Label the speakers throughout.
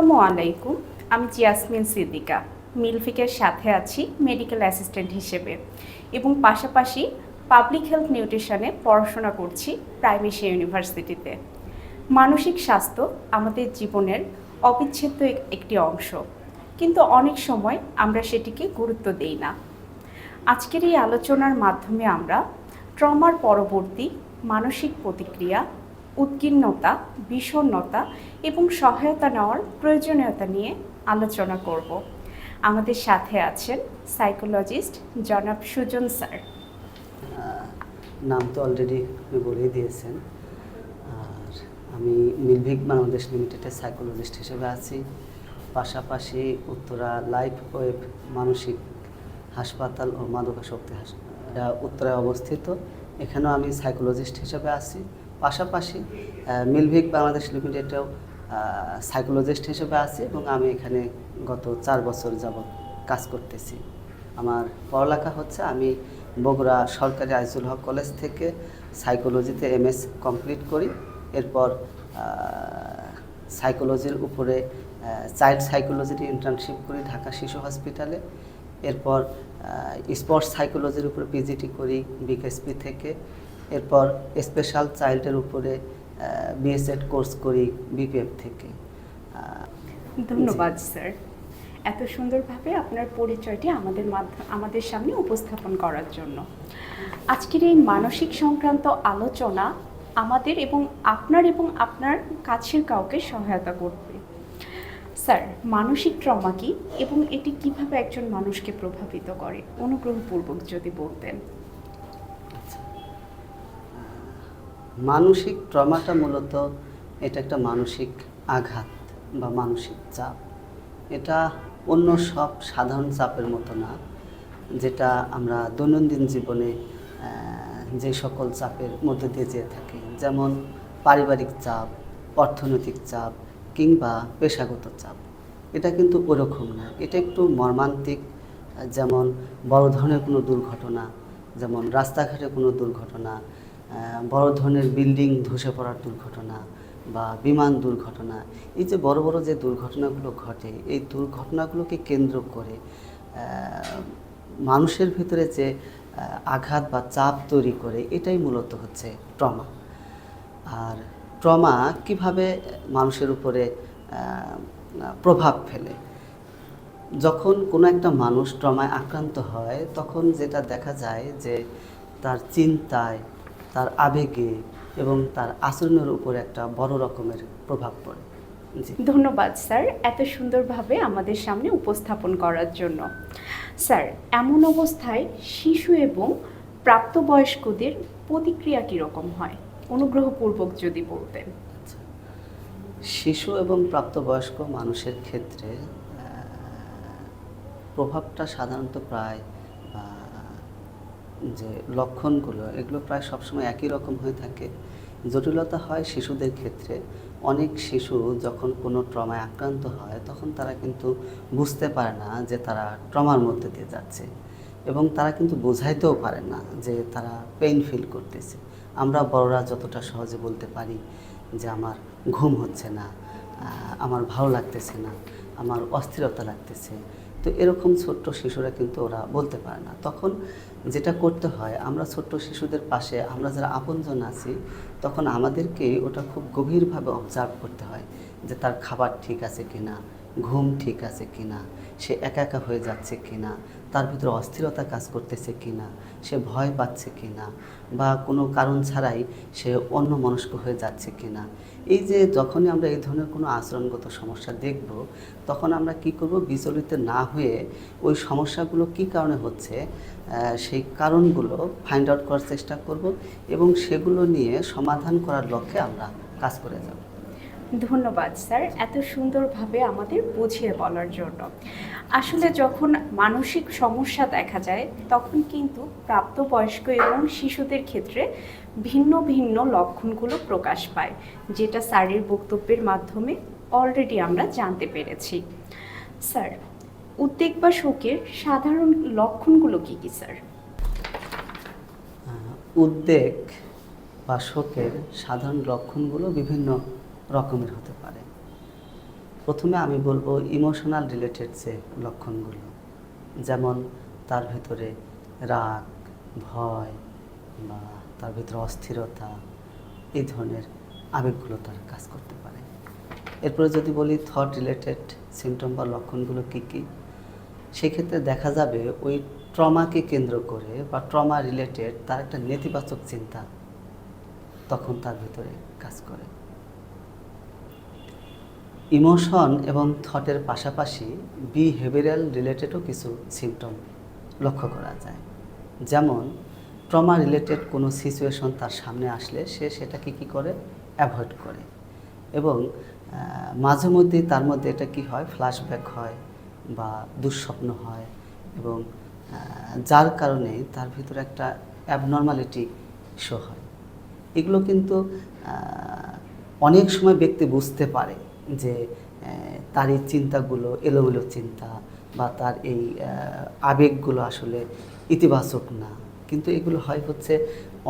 Speaker 1: আসসালামু আলাইকুম, আমি জিয়াসমিন সিদ্দিকা। মিলফিকের সাথে আছি মেডিকেল অ্যাসিস্ট্যান্ট হিসেবে এবং পাশাপাশি পাবলিক হেলথ নিউট্রিশনে পড়াশোনা করছি প্রাইমেশিয়া ইউনিভার্সিটিতে। মানসিক স্বাস্থ্য আমাদের জীবনের অবিচ্ছেদ্য একটি অংশ। কিন্তু অনেক সময় আমরা সেটিকে গুরুত্ব দেই না। আজকের এই আলোচনার মাধ্যমে আমরা ট্রমার পরবর্তী মানসিক প্রতিক্রিয়া উদ্বিগ্নতা বিষণ্ণতা এবং সহায়তা নেওয়ার প্রয়োজনীয়তা নিয়ে আলোচনা করব। আমাদের সাথে আছেন সাইকোলজিস্ট জনাব সুজন স্যার।
Speaker 2: নাম তো অলরেডি আপনি বলেই দিয়েছেন। আর আমি মিলভিক বাংলাদেশ লিমিটেডের সাইকোলজিস্ট হিসেবে আছি। পাশাপাশি উত্তরা লাইফ ওয়েব মানসিক হাসপাতাল ও মাদকাশক্তি হাসপাতাল উত্তরায় অবস্থিত। এখানেও আমি সাইকোলজিস্ট হিসেবে আছি। পাশাপাশি মিলভিক বাংলাদেশ লিমিটেডেও সাইকোলজিস্ট হিসেবে আছি এবং আমি এখানে গত চার বছর যাবৎ কাজ করতেছি। আমার পড়ালেখা হচ্ছে আমি বগুড়া সরকারি আইজুল হক কলেজ থেকে সাইকোলজিতে এমএস কমপ্লিট করি। এরপর সাইকোলজির উপরে চাইল্ড সাইকোলজির ইন্টার্নশিপ করি ঢাকা শিশু হসপিটালে। এরপর স্পোর্টস সাইকোলজির উপরে পিজিটি করি বিকেএসপি থেকে। এরপর স্পেশাল চাইল্ডের উপরে বিএসএড কোর্স করি বিপিএফ থেকে।
Speaker 1: ধন্যবাদ স্যার এত সুন্দরভাবে আপনার পরিচয়টি আমাদের আমাদের সামনে উপস্থাপন করার জন্য। আজকের এই মানসিক সংক্রান্ত আলোচনা আমাদের এবং আপনার এবং আপনার কাছের কাউকে সহায়তা করবে। স্যার মানসিক ট্রমা কি এবং এটি কীভাবে একজন মানুষকে প্রভাবিত করে? অনুগ্রহপূর্বক যদি বলতেন।
Speaker 2: মানসিক ট্রমাটা মূলত এটা একটা মানসিক আঘাত বা মানসিক চাপ। এটা অন্য সব সাধারণ চাপের মতো না, যেটা আমরা দৈনন্দিন জীবনে যে সকল চাপের মধ্যে দিয়ে যেয়ে থাকি। যেমন পারিবারিক চাপ, অর্থনৈতিক চাপ কিংবা পেশাগত চাপ। এটা কিন্তু ওরকম না। এটা একটু মর্মান্তিক, যেমন বড় ধরনের কোনো দুর্ঘটনা, যেমন রাস্তাঘাটে কোনো দুর্ঘটনা বড় ধরনের বিল্ডিং ধসে পড়ার দুর্ঘটনা বা বিমান দুর্ঘটনা, এই যে বড় বড় যে দুর্ঘটনাগুলো ঘটে, এই দুর্ঘটনাগুলোকে কেন্দ্র করে মানুষের ভিতরে যে আঘাত বা চাপ তৈরি করে, এটাই মূলত হচ্ছে ট্রমা। আর ট্রমা কীভাবে মানুষের উপরে প্রভাব ফেলে? যখন কোনো একটা মানুষ ট্রমায় আক্রান্ত হয়, তখন যেটা দেখা যায় যে, তার চিন্তায় তার আবেগে এবং তার আচরণের উপর একটা বড় রকমের প্রভাব পড়ে।
Speaker 1: ধন্যবাদ স্যার এত সুন্দরভাবে আমাদের সামনে উপস্থাপন করার জন্য। স্যার এমন অবস্থায় শিশু এবং প্রাপ্তবয়স্কদের প্রতিক্রিয়া কীরকম হয়? অনুগ্রহপূর্বক যদি বলতেন।
Speaker 2: আচ্ছা। শিশু এবং প্রাপ্তবয়স্ক মানুষের ক্ষেত্রে প্রভাবটা সাধারণত প্রায় যে লক্ষণগুলো, এগুলো প্রায় সবসময় একই রকম হয়ে থাকে। জটিলতা হয় শিশুদের ক্ষেত্রে। অনেক শিশু যখন কোনো ট্রমায় আক্রান্ত হয়, তখন তারা কিন্তু বুঝতে পারে না যে তারা ট্রমার মধ্যে দিয়ে যাচ্ছে এবং তারা কিন্তু বোঝাইতেও পারে না যে তারা পেইন ফিল করতেছে। আমরা বড়রা যতটা সহজে বলতে পারি যে, আমার ঘুম হচ্ছে না আমার ভালো লাগতেছে না। আমার অস্থিরতা লাগতেছে। তো এরকম ছোট্ট শিশুরা কিন্তু ওরা বলতে পারে না। তখন যেটা করতে হয়, আমরা ছোট্ট শিশুদের পাশে আমরা যারা আপনজন আছি, তখন আমাদেরকে ওটা খুব গভীরভাবে অবজার্ভ করতে হয় যে তার খাবার ঠিক আছে কিনা, ঘুম ঠিক আছে কিনা, সে একা একা হয়ে যাচ্ছে কিনা তার ভিতরে অস্থিরতা কাজ করতেছে কি না সে ভয় পাচ্ছে কি না বা কোনো কারণ ছাড়াই সে অন্য মনস্ক হয়ে যাচ্ছে কি না এই যে যখনই আমরা এই ধরনের কোনো আচরণগত সমস্যা দেখব, তখন আমরা কি করব? বিচলিত না হয়ে ওই সমস্যাগুলো কি কারণে হচ্ছে সেই কারণগুলো ফাইন্ড আউট করার চেষ্টা করব এবং সেগুলো নিয়ে সমাধান করার লক্ষ্যে আমরা কাজ করে যাব।
Speaker 1: ধন্যবাদ, স্যার, এত সুন্দরভাবে আমাদের বুঝিয়ে বলার জন্য। আসলে যখন মানসিক সমস্যা দেখা যায়, তখন কিন্তু প্রাপ্তবয়স্ক এবং শিশুদের ক্ষেত্রে ভিন্ন ভিন্ন লক্ষণগুলো প্রকাশ পায়, যেটা স্যারের বক্তব্যের মাধ্যমে অলরেডি আমরা জানতে পেরেছি। স্যার, উদ্বেগ বা শোকের সাধারণ লক্ষণগুলো কি কি, স্যার?
Speaker 2: উদ্বেগ বা শোকের সাধারণ লক্ষণগুলো বিভিন্ন রকমের হতে পারে। প্রথমে আমি বলব ইমোশনাল রিলেটেড যে লক্ষণগুলো। যেমন তার ভিতরে রাগ, ভয় বা তার ভিতরে অস্থিরতা, এই ধরনের আবেগগুলো তার কাজ করতে পারে। এরপরে যদি বলি থট রিলেটেড সিমটম বা লক্ষণগুলো কী কী? সেক্ষেত্রে দেখা যাবে ওই ট্রমাকে কেন্দ্র করে বা ট্রমা রিলেটেড তার একটা নেতিবাচক চিন্তা তখন তার ভিতরে কাজ করে। ইমোশন এবং থটের পাশাপাশি বিহেভিয়ারাল রিলেটেডও কিছু সিমটম লক্ষ্য করা যায়। যেমন, ট্রমা রিলেটেড কোনো সিচুয়েশন তার সামনে আসলে সে সেটাকে কি করে? অ্যাভয়েড করে। এবং মাঝে মধ্যেই তার মধ্যে এটা কি হয়? ফ্ল্যাশব্যাক হয় বা দুঃস্বপ্ন হয় এবং যার কারণে তার ভিতরে একটা অ্যাবনর্মালিটি শো হয়। এগুলো কিন্তু অনেক সময় ব্যক্তি বুঝতে পারে। যে তার এই চিন্তাগুলো এলোমেলো চিন্তা বা তার এই আবেগগুলো আসলে ইতিবাচক না। কিন্তু এগুলো হয় হচ্ছে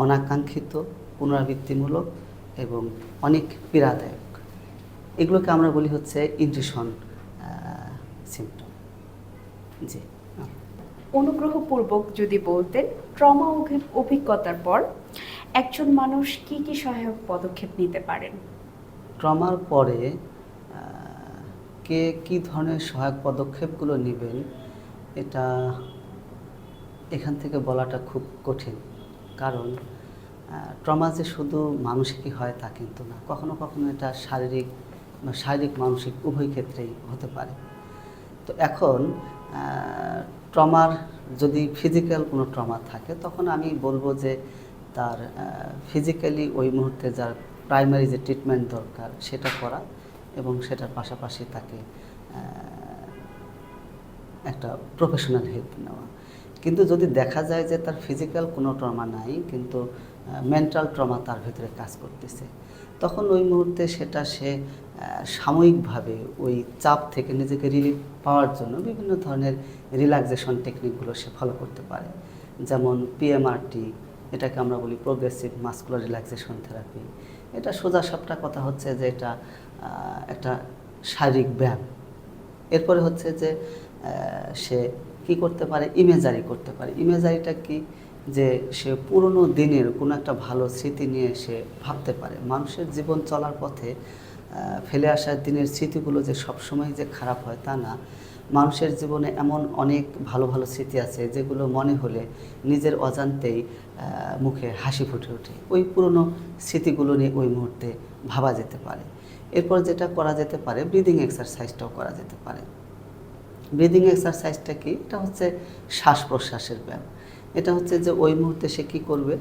Speaker 2: অনাকাঙ্ক্ষিত পুনরাবৃত্তিমূলক এবং অনেক পীড়াদায়ক। এগুলোকে আমরা বলি হচ্ছে ইনটিউশন সিমটম জি
Speaker 1: অনুগ্রহপূর্বক যদি বলতেন ট্রমা অভিজ্ঞতার পর একজন মানুষ কি কি সহায়ক পদক্ষেপ নিতে পারেন?
Speaker 2: ট্রমার পরে কে কী ধরনের সহায়ক পদক্ষেপগুলো নেবেন, এটা এখান থেকে বলাটা খুব কঠিন। কারণ ট্রমা যে শুধু মানসিকই হয় তা কিন্তু না। কখনো কখনো এটা শারীরিক বা শারীরিক, মানসিক উভয় ক্ষেত্রেই হতে পারে। তো এখন ট্রমার যদি ফিজিক্যাল কোনো ট্রমা থাকে, তখন আমি বলব যে তার ফিজিক্যালি ওই মুহূর্তে যার প্রাইমারি যে ট্রিটমেন্ট দরকার, সেটা করা। এবং সেটার পাশাপাশি তাকে একটা প্রফেশনাল হেল্প নেওয়া। কিন্তু যদি দেখা যায় যে তার ফিজিক্যাল কোনো ট্রমা নাই, কিন্তু মেন্টাল ট্রমা তার ভিতরে কাজ করতেছে, তখন ওই মুহূর্তে সেটা সে সাময়িকভাবে ওই চাপ থেকে নিজেকে রিলিফ পাওয়ার জন্য বিভিন্ন ধরনের রিল্যাক্সেশন টেকনিকগুলো সে ফলো করতে পারে। যেমন পিএমআরটি এটাকে আমরা বলি প্রোগ্রেসিভ মাস্কুলার রিল্যাক্সেশন থেরাপি এটা সোজা সাপটা কথা হচ্ছে যে এটা একটা শারীরিক ব্যায়াম। এরপরে হচ্ছে যে সে কি করতে পারে? ইমেজারি করতে পারে। ইমেজারিটা কি? যে সে পুরনো দিনের কোনো একটা ভালো স্মৃতি নিয়ে সে ভাবতে পারে। মানুষের জীবন চলার পথে ফেলে আসা দিনের স্মৃতিগুলো যে সবসময় যে খারাপ হয় তা না। মানুষের জীবনে এমন অনেক ভালো ভালো স্মৃতি আছে, যেগুলো মনে হলে নিজের অজান্তেই মুখে হাসি ফুটে ওঠে। ওই পুরনো স্মৃতিগুলো নিয়ে ওই মুহূর্তে ভাবা যেতে পারে। এরপর যেটা করা যেতে পারে ব্রিদিং এক্সারসাইজটাও করা যেতে পারে। ব্রিদিং এক্সারসাইজটা কি? এটা হচ্ছে শ্বাস প্রশ্বাসের ব্যায়াম। এটা হচ্ছে যে ওই মুহূর্তে সে কী করবে?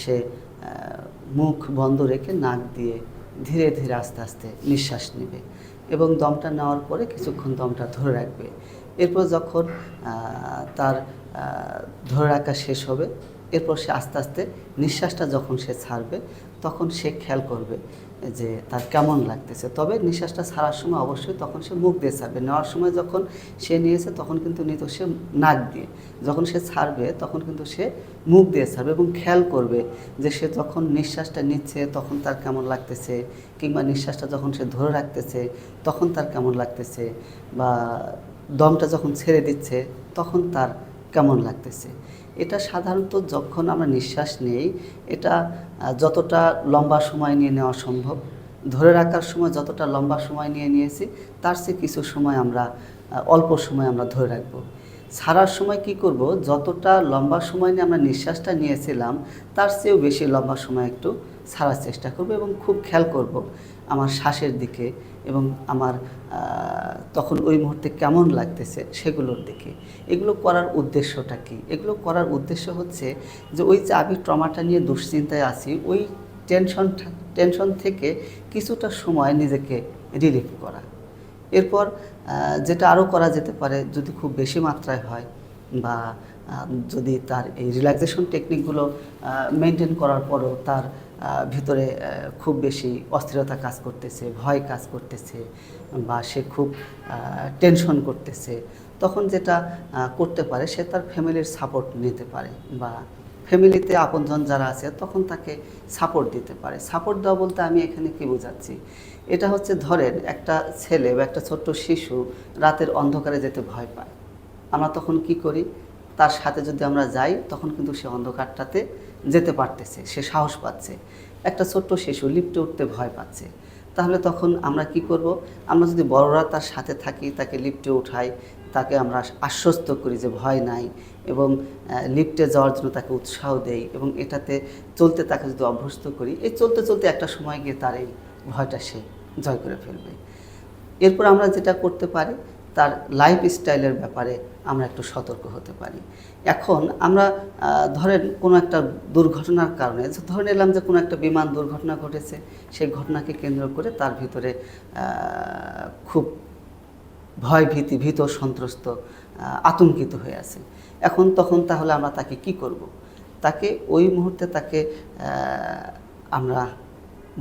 Speaker 2: সে মুখ বন্ধ রেখে নাক দিয়ে ধীরে ধীরে আস্তে আস্তে নিঃশ্বাস নেবে এবং দমটা নেওয়ার পরে কিছুক্ষণ দমটা ধরে রাখবে। এরপর যখন তার ধরে রাখা শেষ হবে এরপর সে আস্তে আস্তে নিঃশ্বাসটা যখন সে ছাড়বে, তখন সে খেয়াল করবে যে তার কেমন লাগতেছে। তবে নিঃশ্বাসটা ছাড়ার সময় অবশ্যই তখন সে মুখ দিয়ে ছাড়বে। নেওয়ার সময় যখন সে নিয়েছে, তখন কিন্তু নিত সে নাক দিয়ে। যখন সে ছাড়বে, তখন কিন্তু সে মুখ দিয়ে ছাড়বে এবং খেয়াল করবে যে সে যখন নিঃশ্বাসটা নিচ্ছে, তখন তার কেমন লাগতেছে কিংবা নিঃশ্বাসটা যখন সে ধরে রাখতেছে, তখন তার কেমন লাগতেছে বা দমটা যখন ছেড়ে দিচ্ছে, তখন তার কেমন লাগতেছে। এটা সাধারণত যখন আমরা নিঃশ্বাস নেই, এটা যতটা লম্বা সময় নিয়ে নেওয়া সম্ভব। ধরে রাখার সময় যতটা লম্বা সময় নিয়ে নিয়েছি, তার চেয়ে কিছু সময় আমরা অল্প সময় আমরা ধরে রাখব। ছাড়ার সময় কি করব? যতটা লম্বা সময় নিয়ে আমরা নিঃশ্বাসটা নিয়েছিলাম, তার চেয়েও বেশি লম্বা সময় একটু ছাড়ার চেষ্টা করব এবং খুব খেয়াল করব আমার শ্বাসের দিকে এবং আমার তখন ওই মুহূর্তে কেমন লাগতেছে সেগুলোর দিকে। এগুলো করার উদ্দেশ্যটা কি? এগুলো করার উদ্দেশ্য হচ্ছে যে ওই যে আমি ট্রমাটা নিয়ে দুশ্চিন্তায় আছি, ওই টেনশন টেনশন থেকে কিছুটা সময় নিজেকে রিলিফ করা। এরপর যেটা আরও করা যেতে পারে যদি খুব বেশি মাত্রায় হয় বা যদি তার এই রিল্যাক্সেশন টেকনিকগুলো মেনটেন করার পরও তার ভিতরে খুব বেশি অস্থিরতা কাজ করতেছে, ভয় কাজ করতেছে বা সে খুব টেনশন করতেছে, তখন যেটা করতে পারে সে তার ফ্যামিলির সাপোর্ট নিতে পারে বা ফ্যামিলিতে আপনজন যারা আছে, তখন তাকে সাপোর্ট দিতে পারে। সাপোর্ট দেওয়া বলতে আমি এখানে কি বোঝাচ্ছি? এটা হচ্ছে ধরেন একটা ছেলে বা একটা ছোট্ট শিশু রাতের অন্ধকারে যেতে ভয় পায়। আমরা তখন কি করি? তার সাথে যদি আমরা যাই, তখন কিন্তু সে অন্ধকারটাতে যেতে পারতেছে, সে সাহস পাচ্ছে। একটা ছোট্ট শিশু লিফটে উঠতে ভয় পাচ্ছে। তাহলে তখন আমরা কি করব? আমরা যদি বড়রা তার সাথে থাকি, তাকে লিফটে উঠাই, তাকে আমরা আশ্বস্ত করি যে ভয় নাই। এবং লিফটে যাওয়ার জন্য তাকে উৎসাহ দেই এবং এটাতে চলতে তাকে যদি অভ্যস্ত করি, এই চলতে চলতে একটা সময় গিয়ে তার এই ভয়টা সে জয় করে ফেলবে। এরপর আমরা যেটা করতে পারি, তার লাইফ স্টাইলের ব্যাপারে আমরা একটু সতর্ক হতে পারি। এখন আমরা ধরেন কোনো একটা দুর্ঘটনার কারণে ধরে নিলাম যে কোনো একটা বিমান দুর্ঘটনা ঘটেছে, সেই ঘটনাকে কেন্দ্র করে তার ভিতরে খুব ভয় ভীতি, ভীত সন্ত্রস্ত আতঙ্কিত হয়ে আছে। এখন, তখন তাহলে আমরা তাকে কি করব? তাকে ওই মুহূর্তে তাকে আমরা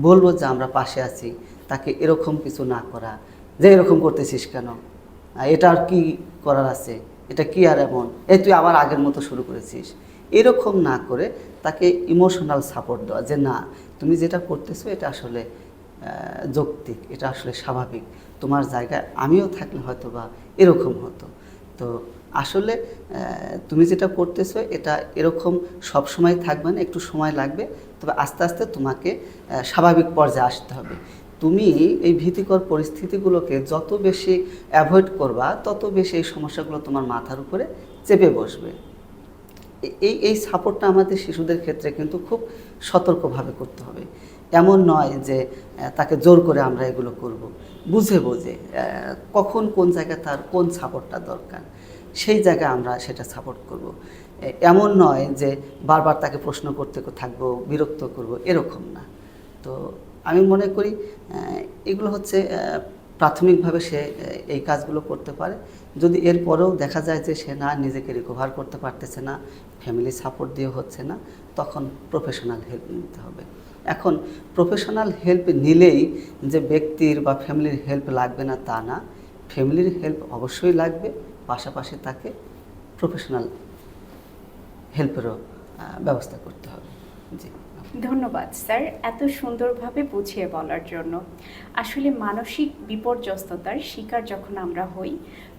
Speaker 2: বলব যে আমরা পাশে আছি, তাকে এরকম কিছু না করা। যে এরকম করতেছিস কেন? এটা আর কি করার আছে? এটা কি আর এমন? এই তুই আবার আগের মতো শুরু করেছিস। এরকম না করে তাকে ইমোশনাল সাপোর্ট দেওয়া যে না, তুমি যেটা করতেছো এটা আসলে যৌক্তিক, এটা আসলে স্বাভাবিক। তোমার জায়গায় আমিও থাকলে হয়তো বা এরকম হতো। তো আসলে তুমি যেটা করতেছো, এটা এরকম সব সময় থাকবে না, একটু সময় লাগবে। তবে আস্তে আস্তে তোমাকে স্বাভাবিক পর্যায়ে আসতে হবে। তুমি এই ভীতিকর পরিস্থিতিগুলোকে যত বেশি অ্যাভয়েড করবা, তত বেশি এই সমস্যাগুলো তোমার মাথার উপরে চেপে বসবে। এই এই সাপোর্টটা আমাদের শিশুদের ক্ষেত্রে কিন্তু খুব সতর্কভাবে করতে হবে। এমন নয় যে তাকে জোর করে আমরা এগুলো করব। বুঝে বুঝে কখন কোন জায়গায় তার কোন সাপোর্টটা দরকার। সেই জায়গায় আমরা সেটা সাপোর্ট করব। এমন নয় যে বারবার তাকে প্রশ্ন করতে থাকব, বিরক্ত করব, এরকম না। তো আমি মনে করি এগুলো হচ্ছে প্রাথমিকভাবে সে এই কাজগুলো করতে পারে। যদি এরপরেও দেখা যায় যে সে না, নিজেকে রিকভার করতে পারতেছে না ফ্যামিলি সাপোর্ট দিয়ে হচ্ছে না, তখন প্রফেশনাল হেল্প নিতে হবে। এখন প্রফেশনাল হেল্প নিলেই যে ব্যক্তির বা ফ্যামিলির হেল্প লাগবে না তা না। ফ্যামিলির হেল্প অবশ্যই লাগবে। পাশাপাশি তাকে প্রফেশনাল হেল্পেরও ব্যবস্থা করতে হবে। জি।
Speaker 1: ধন্যবাদ, স্যার, এত সুন্দরভাবে বুঝিয়ে বলার জন্য। আসলে মানসিক বিপর্যস্ততার শিকার যখন আমরা হই,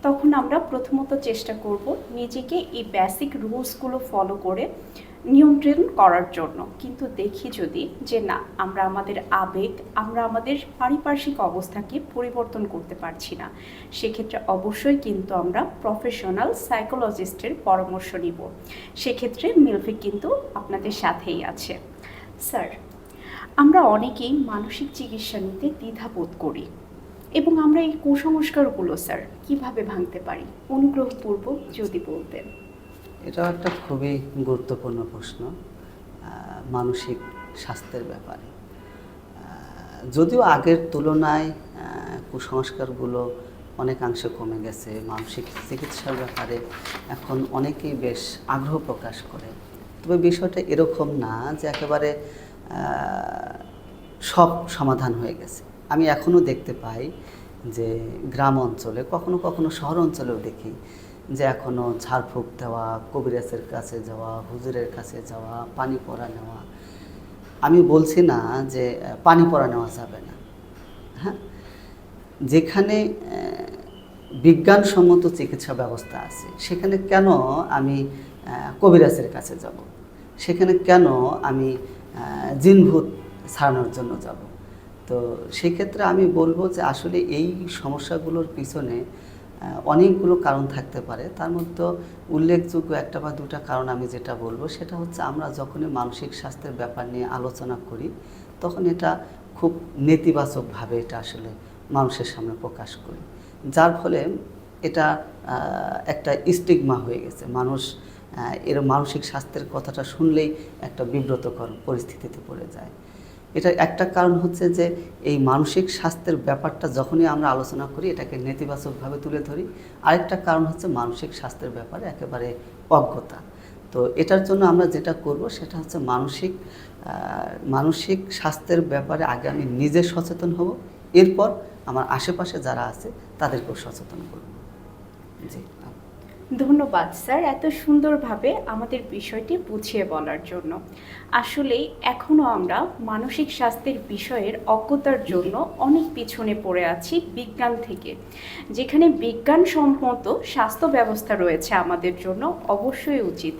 Speaker 1: তখন আমরা প্রথমত চেষ্টা করব নিজেকে এই বেসিক রুলসগুলো ফলো করে নিয়ন্ত্রণ করার জন্য। কিন্তু দেখি যদি যে না, আমরা আমাদের আবেগ, আমরা আমাদের পারিপার্শ্বিক অবস্থাকে পরিবর্তন করতে পারছি না, সেক্ষেত্রে অবশ্যই কিন্তু আমরা প্রফেশনাল সাইকোলজিস্টের পরামর্শ নিব। সেক্ষেত্রে মিলফিক কিন্তু আপনাদের সাথেই আছে। স্যার, আমরা অনেকেই মানসিক চিকিৎসা নিতে দ্বিধাবোধ করি এবং আমরা এই কুসংস্কারগুলো, স্যার, কীভাবে ভাঙতে পারি? অনুগ্রহপূর্বক যদি বলতেন।
Speaker 2: এটাও একটা খুবই গুরুত্বপূর্ণ প্রশ্ন মানসিক স্বাস্থ্যের ব্যাপারে। যদিও আগের তুলনায় কুসংস্কারগুলো অনেকাংশে কমে গেছে, মানসিক চিকিৎসার ব্যাপারে এখন অনেকেই বেশ আগ্রহ প্রকাশ করে। তবে বিষয়টা এরকম না যে একেবারে সব সমাধান হয়ে গেছে। আমি এখনও দেখতে পাই যে গ্রাম অঞ্চলে, কখনো কখনো শহর অঞ্চলেও দেখি যে এখনও ঝাড়ফুঁক দেওয়া, কবিরাজের কাছে যাওয়া, হুজুরের কাছে যাওয়া, পানি পড়া নেওয়া। আমি বলছি না যে পানি পড়া নেওয়া যাবে না। হ্যাঁ? যেখানে বিজ্ঞানসম্মত চিকিৎসা ব্যবস্থা আছে, সেখানে কেন আমি কবিরাজের কাছে যাব? সেখানে কেন আমি জিনভূত ছাড়ানোর জন্য যাব? তো সেক্ষেত্রে আমি বলব যে, আসলে এই সমস্যাগুলোর পিছনে অনেকগুলো কারণ থাকতে পারে। তার মধ্যে উল্লেখযোগ্য একটা বা দুটা কারণ আমি যেটা বলব, সেটা হচ্ছে আমরা যখনই মানসিক স্বাস্থ্যের ব্যাপার নিয়ে আলোচনা করি, তখন এটা খুব নেতিবাচকভাবে এটা আসলে মানুষের সামনে প্রকাশ করি। যার ফলে এটা একটা স্টিগমা হয়ে গেছে। মানুষ এর মানসিক স্বাস্থ্যের কথাটা শুনলেই একটা বিব্রতকর পরিস্থিতিতে পড়ে যায়। এটা একটা কারণ হচ্ছে যে এই মানসিক স্বাস্থ্যের ব্যাপারটা যখনই আমরা আলোচনা করি, এটাকে নেতিবাচকভাবে তুলে ধরি। আরেকটা কারণ হচ্ছে মানসিক স্বাস্থ্যের ব্যাপারে একেবারে অজ্ঞতা। তো এটার জন্য আমরা যেটা করব, সেটা হচ্ছে মানসিক মানসিক স্বাস্থ্যের ব্যাপারে আগে আমি নিজে সচেতন হব। এরপর আমার আশেপাশে যারা আছে, তাদেরকেও সচেতন করব। জি।
Speaker 1: ধন্যবাদ, স্যার, এত সুন্দরভাবে আমাদের বিষয়টি বুঝিয়ে বলার জন্য। আসলে এখনও আমরা মানসিক স্বাস্থ্যের বিষয়ের অজ্ঞতার জন্য অনেক পিছনে পড়ে আছি বিজ্ঞান থেকে। যেখানে বিজ্ঞানসম্মত স্বাস্থ্য ব্যবস্থা রয়েছে আমাদের জন্য অবশ্যই উচিত।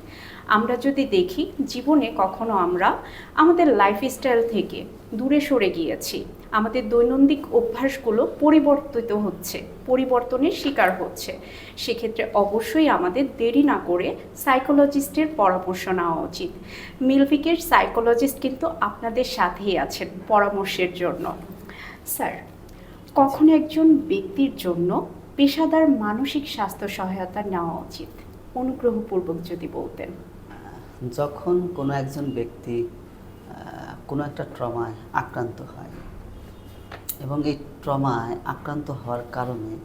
Speaker 1: আমরা যদি দেখি, জীবনে কখনো আমরা আমাদের লাইফস্টাইল থেকে দূরে সরে গিয়েছি। আমাদের দৈনন্দিন অভ্যাসগুলো পরিবর্তিত হচ্ছে, পরিবর্তনের শিকার হচ্ছে। সেক্ষেত্রে অবশ্যই আমাদের দেরি না করে সাইকোলজিস্টের পরামর্শ নেওয়া উচিত। মিলভিকের সাইকোলজিস্ট কিন্তু আপনাদের সাথেই আছেন পরামর্শের জন্য। স্যার, কখন একজন ব্যক্তির জন্য পেশাদার মানসিক স্বাস্থ্য সহায়তা নেওয়া উচিত? অনুগ্রহপূর্বক যদি বলতেন।
Speaker 2: যখন কোনো একজন ব্যক্তি কোনো একটা ট্রমায় আক্রান্ত হয় এবং এই ট্রমায় আক্রান্ত হওয়ার কারণে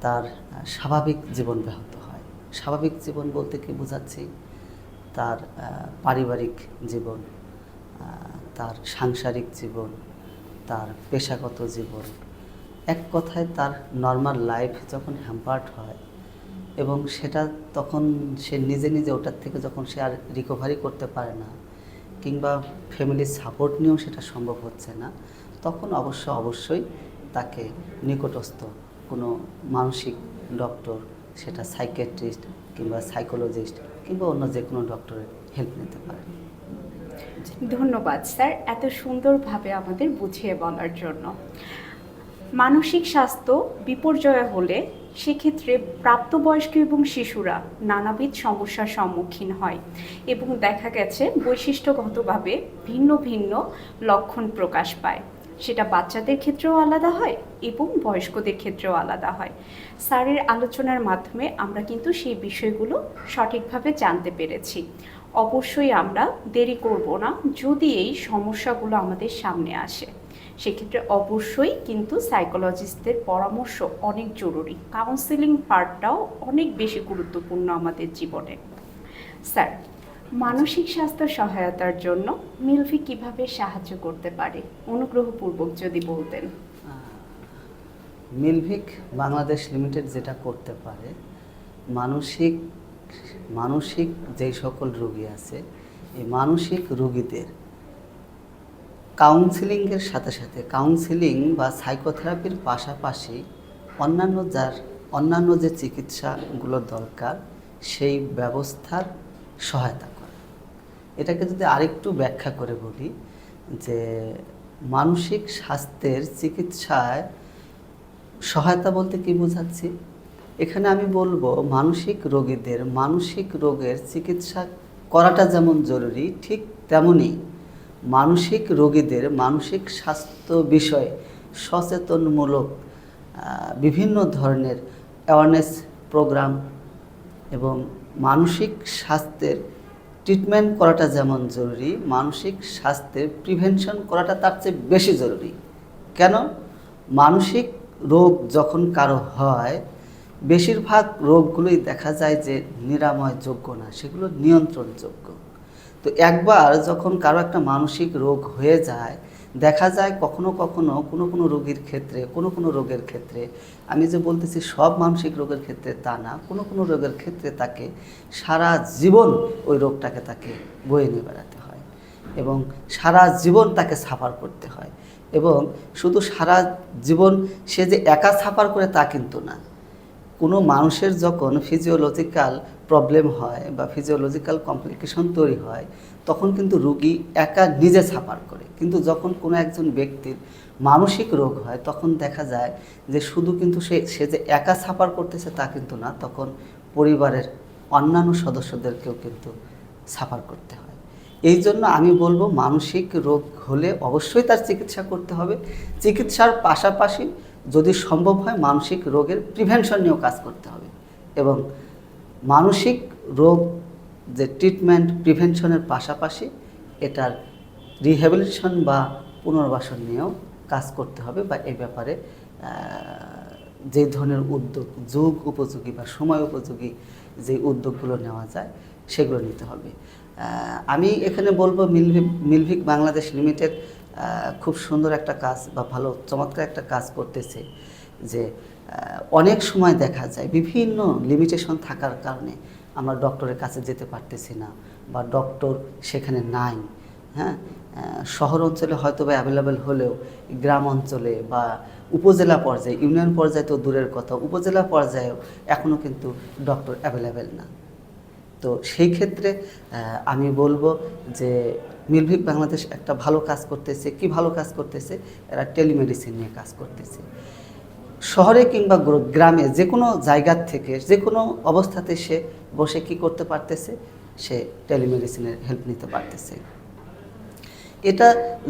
Speaker 2: তার স্বাভাবিক জীবন ব্যাহত হয়। স্বাভাবিক জীবন বলতে কি বোঝাচ্ছি? তার পারিবারিক জীবন তার সাংসারিক জীবন, তার পেশাগত জীবন। এক কথায় তার নর্মাল লাইফ যখন হ্যাম্পার্ট হয় এবং সেটা তখন সে নিজে নিজে ওটার থেকে যখন সে আর রিকভারি করতে পারে না কিংবা ফ্যামিলির সাপোর্ট নিয়েও সেটা সম্ভব হচ্ছে না, তখন অবশ্য অবশ্যই তাকে নিকটস্থ কোনো মানসিক ডক্টর সেটা সাইকিয়াট্রিস্ট কিংবা সাইকোলজিস্ট কিংবা অন্য যে কোনো ডক্টরের হেল্প নিতে পারে।
Speaker 1: ধন্যবাদ, স্যার, এত সুন্দরভাবে আমাদের বুঝিয়ে বলার জন্য। মানসিক স্বাস্থ্য বিপর্যয় হলে সেক্ষেত্রে প্রাপ্তবয়স্ক এবং শিশুরা নানাবিধ সমস্যার সম্মুখীন হয় এবং দেখা গেছে বৈশিষ্ট্যগতভাবে ভিন্ন ভিন্ন লক্ষণ প্রকাশ পায়। সেটা বাচ্চাদের ক্ষেত্রেও আলাদা হয় এবং বয়স্কদের ক্ষেত্রেও আলাদা হয়। স্যারের আলোচনার মাধ্যমে আমরা কিন্তু সেই বিষয়গুলো সঠিকভাবে জানতে পেরেছি। অবশ্যই আমরা দেরি করব না যদি এই সমস্যাগুলো আমাদের সামনে আসে। সেক্ষেত্রে অবশ্যই কিন্তু সাইকোলজিস্টদের পরামর্শ অনেক জরুরি। কাউন্সিলিং পার্টটাও অনেক বেশি গুরুত্বপূর্ণ আমাদের জীবনে। স্যার মানসিক স্বাস্থ্য সহায়তার জন্য মিলভি কীভাবে সাহায্য করতে পারে? অনুগ্রহপূর্বক যদি বলতেন।
Speaker 2: মিলভিক বাংলাদেশ লিমিটেড যেটা করতে পারে, মানসিক মানসিক যেই সকল রোগী আছে, এই মানসিক রোগীদের কাউন্সিলিংয়ের সাথে সাথে কাউন্সিলিং বা সাইকোথেরাপির পাশাপাশি অন্যান্য যার, অন্যান্য যে চিকিৎসাগুলো দরকার, সেই ব্যবস্থার সহায়তা করা। এটাকে যদি আরেকটু ব্যাখ্যা করে বলি, যে মানসিক স্বাস্থ্যের চিকিৎসায় সহায়তা বলতে কি বোঝাচ্ছি? এখানে আমি বলব মানসিক রোগীদের, মানসিক রোগের চিকিৎসা করাটা যেমন জরুরি, ঠিক তেমনই মানসিক রোগীদের মানসিক স্বাস্থ্য বিষয়ে সচেতনমূলক বিভিন্ন ধরনের অ্যাওয়ারনেস প্রোগ্রাম এবং মানসিক স্বাস্থ্যের ট্রিটমেন্ট করাটা যেমন জরুরি, মানসিক স্বাস্থ্যের প্রিভেনশন করাটা তার চেয়ে বেশি জরুরি। কেন? মানসিক রোগ যখন কারও হয়, বেশিরভাগ রোগগুলোই দেখা যায় যে নিরাময়যোগ্য না, সেগুলো নিয়ন্ত্রণযোগ্য। তো একবার যখন কারও একটা মানসিক রোগ হয়ে যায়, দেখা যায় কখনো কখনো কোনো কোনো রোগীর ক্ষেত্রে, কোনো কোনো রোগের ক্ষেত্রে, আমি যে বলতেছি সব মানসিক রোগের ক্ষেত্রে তা না, কোনো কোনো রোগের ক্ষেত্রে তাকে সারা জীবন ওই রোগটাকে তাকে বয়ে নিয়ে বেড়াতে হয় এবং সারা জীবন তাকে সাফার করতে হয় এবং শুধু সারা জীবন সে যে একা সাফার করে তা কিন্তু না। কোনো মানুষের যখন ফিজিওলজিক্যাল প্রবলেম হয় বা ফিজিওলজিক্যাল কমপ্লিকেশন তৈরি হয়, তখন কিন্তু রুগী একা নিজে সাফার করে। কিন্তু যখন কোনো একজন ব্যক্তির মানসিক রোগ হয়, তখন দেখা যায় যে শুধু কিন্তু সে সে যে একা সাফার করতেছে তা কিন্তু না, তখন পরিবারের অন্যান্য সদস্যদেরকেও কিন্তু সাফার করতে হয়। এই জন্য আমি বলব মানসিক রোগ হলে অবশ্যই তার চিকিৎসা করতে হবে। চিকিৎসার পাশাপাশি যদি সম্ভব হয় মানসিক রোগের প্রিভেনশন নিয়েও কাজ করতে হবে এবং মানসিক রোগ যে ট্রিটমেন্ট প্রিভেনশনের পাশাপাশি এটার রিহ্যাবিলিটেশন বা পুনর্বাসন নিয়েও কাজ করতে হবে বা এই ব্যাপারে যে ধরনের উদ্যোগ, যুগ উপযোগী বা সময় উপযোগী যে উদ্যোগগুলো নেওয়া যায় সেগুলো নিতে হবে। আমি এখানে বলব মিলভিক মিলভিক বাংলাদেশ লিমিটেড খুব সুন্দর একটা কাজ বা ভালো চমৎকার একটা কাজ করতেছে। যে অনেক সময় দেখা যায় বিভিন্ন লিমিটেশন থাকার কারণে আমরা ডক্টরের কাছে যেতে পারতেছি না বা ডক্টর সেখানে নাই হ্যাঁ? শহর অঞ্চলে হয়তো বা অ্যাভেলেবেল হলেও গ্রাম অঞ্চলে বা উপজেলা পর্যায়ে ইউনিয়ন পর্যায়ে তো দূরের কথা, উপজেলা পর্যায়েও এখনও কিন্তু ডক্টর অ্যাভেলেবেল না। তো সেই ক্ষেত্রে আমি বলব যে, মিলভিক বাংলাদেশ একটা ভালো কাজ করতেছে। কি ভালো কাজ করতেছে? এরা টেলিমেডিসিন নিয়ে কাজ করতেছে। শহরে কিংবা গ্রামে যে কোনো জায়গার থেকে যে কোনো অবস্থাতে সে বসে কি করতে পারতেছে? সে টেলিমেডিসিনের হেল্প নিতে পারতেছে। এটা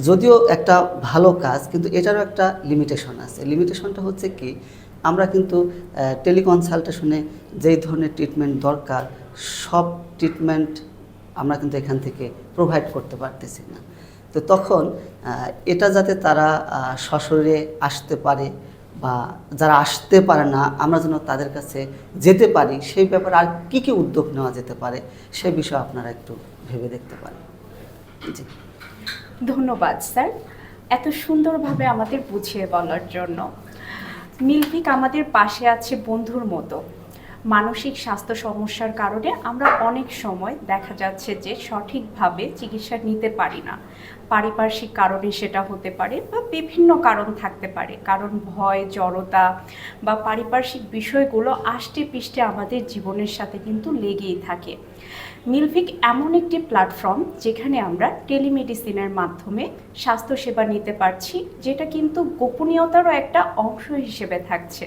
Speaker 2: যদিও একটা ভালো কাজ, কিন্তু এটারও একটা লিমিটেশন আছে। লিমিটেশনটা হচ্ছে কি, আমরা কিন্তু টেলিকনসালটেশনে যেই ধরনের ট্রিটমেন্ট দরকার, সব ট্রিটমেন্ট আমরা কিন্তু এখান থেকে প্রোভাইড করতে পারতেছি না। তো তখন এটা যাতে তারা সশরীরে আসতে পারে বা যারা আসতে পারে না, আমরা যেন তাদের কাছে যেতে পারি, সেই ব্যাপারে আর কী কী উদ্যোগ নেওয়া যেতে পারে, সে বিষয়ে আপনারা একটু ভেবে দেখতে পারেন। জি।
Speaker 1: ধন্যবাদ, স্যার। এত সুন্দরভাবে আমাদের বুঝিয়ে বলার জন্য। মিলভিক আমাদের পাশে আছে বন্ধুর মতো। মানসিক স্বাস্থ্য সমস্যার কারণে আমরা অনেক সময় দেখা যাচ্ছে যে সঠিকভাবে চিকিৎসা নিতে পারি না। পারিপার্শ্বিক কারণে সেটা হতে পারে বা বিভিন্ন কারণ থাকতে পারে। কারণ ভয়, জড়তা বা পারিপার্শ্বিক বিষয়গুলো আষ্টে পিষ্টে আমাদের জীবনের সাথে কিন্তু লেগেই থাকে। মিলভিক এমন একটি প্ল্যাটফর্ম যেখানে আমরা টেলিমেডিসিনের মাধ্যমে স্বাস্থ্যসেবা নিতে পারছি, যেটা কিন্তু গোপনীয়তারও একটা অংশ হিসেবে থাকছে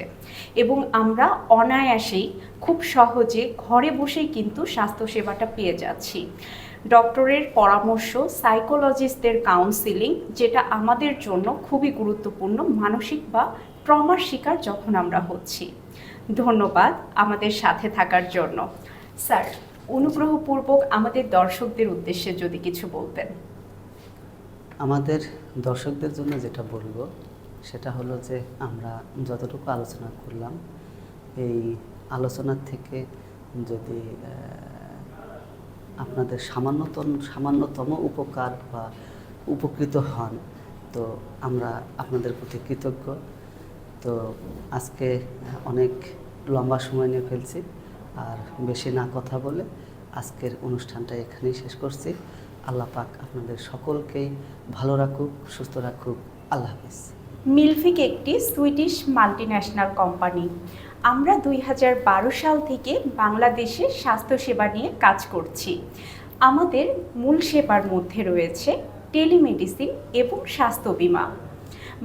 Speaker 1: এবং আমরা অনায়াসেই খুব সহজে ঘরে বসেই কিন্তু স্বাস্থ্যসেবাটা পেয়ে যাচ্ছি। ডক্টরের পরামর্শ সাইকোলজিস্টদের কাউন্সিলিং যেটা আমাদের জন্য খুবই গুরুত্বপূর্ণ মানসিক বা ট্রমার শিকার যখন আমরা হচ্ছি। ধন্যবাদ আমাদের সাথে থাকার জন্য। স্যার, অনুগ্রহপূর্বক আমাদের দর্শকদের উদ্দেশ্যে যদি কিছু বলতেন।
Speaker 2: আমাদের দর্শকদের জন্য যেটা বলব, সেটা হলো যে আমরা যতটুকু আলোচনা করলাম, এই আলোচনার থেকে যদি আপনাদের সামান্যতম সামান্যতম উপকার বা উপকৃত হন। তো আমরা আপনাদের প্রতি কৃতজ্ঞ। তো আজকে অনেক লম্বা সময় নিয়ে ফেলছি, আর বেশি না কথা বলে আজকের অনুষ্ঠানটা এখানেই শেষ করছি। আল্লাহ পাক আপনাদের সকলকেই ভালো রাখুক, সুস্থ রাখুক। আল্লাহ হাফিজ।
Speaker 1: মিলফিক একটি সুইডিশ মাল্টিন্যাশনাল কোম্পানি। আমরা দুই হাজার বারো সাল থেকে বাংলাদেশে স্বাস্থ্যসেবা নিয়ে কাজ করছি। আমাদের মূল সেবার মধ্যে রয়েছে টেলিমেডিসিন এবং স্বাস্থ্য বীমা।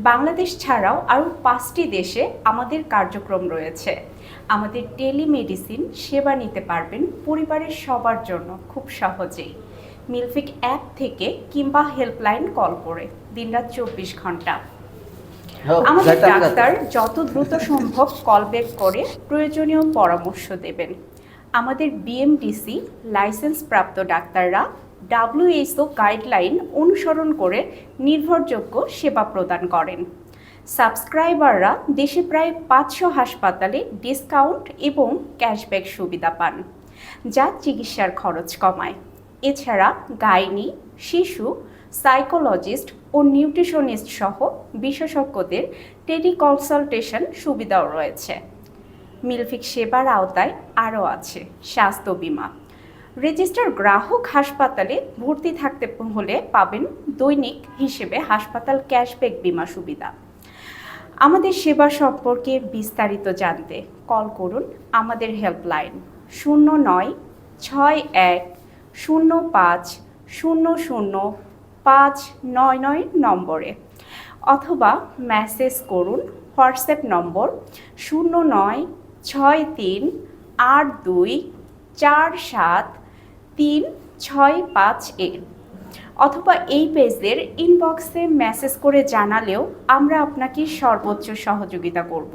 Speaker 1: বাংলাদেশ ছাড়াও আরও পাঁচটি দেশে আমাদের কার্যক্রম রয়েছে। আমাদের টেলিমেডিসিন সেবা নিতে পারবেন পরিবারের সবার জন্য খুব সহজেই। মিলফিক অ্যাপ থেকে কিংবা হেল্পলাইন কল করে দিনরাত চব্বিশ ঘণ্টা। আমাদের ডাক্তার যত দ্রুত সম্ভব কল ব্যাক করে প্রয়োজনীয় পরামর্শ দেবেন। আমাদের বিএমডিসি লাইসেন্স প্রাপ্ত ডাক্তাররা ডাব্লিউএইচও গাইডলাইন অনুসরণ করে নির্ভরযোগ্য সেবা প্রদান করেন। সাবস্ক্রাইবাররা দেশে প্রায় পাঁচশো হাসপাতালে ডিসকাউন্ট এবং ক্যাশব্যাক সুবিধা পান যা চিকিৎসার খরচ কমায়। এছাড়া গাইনি শিশু সাইকোলজিস্ট ও নিউট্রিশনিস্ট সহ বিশেষজ্ঞদের টেলিকনসালটেশন সুবিধাও রয়েছে। মিলফিক সেবার আওতায় আরও আছে স্বাস্থ্য বীমা। রেজিস্টার গ্রাহক হাসপাতালে ভর্তি থাকতে হলে পাবেন দৈনিক হিসেবে হাসপাতাল ক্যাশব্যাক বিমা সুবিধা। আমাদের সেবা সম্পর্কে বিস্তারিত জানতে কল করুন আমাদের হেল্পলাইন শূন্য নয়, ছয় এক, শূন্য পাঁচ, শূন্য শূন্য পাঁচ নয় নয় নম্বরে অথবা মেসেজ করুন, হোয়াটসঅ্যাপ নম্বর শূন্য নয়, ছয় তিন, আট দুই, চার সাত, তিন, ছয় পাঁচ এ অথবা এই পেজের ইনবক্সে মেসেজ করে জানালেও আমরা আপনাকে সর্বোচ্চ সহযোগিতা করব।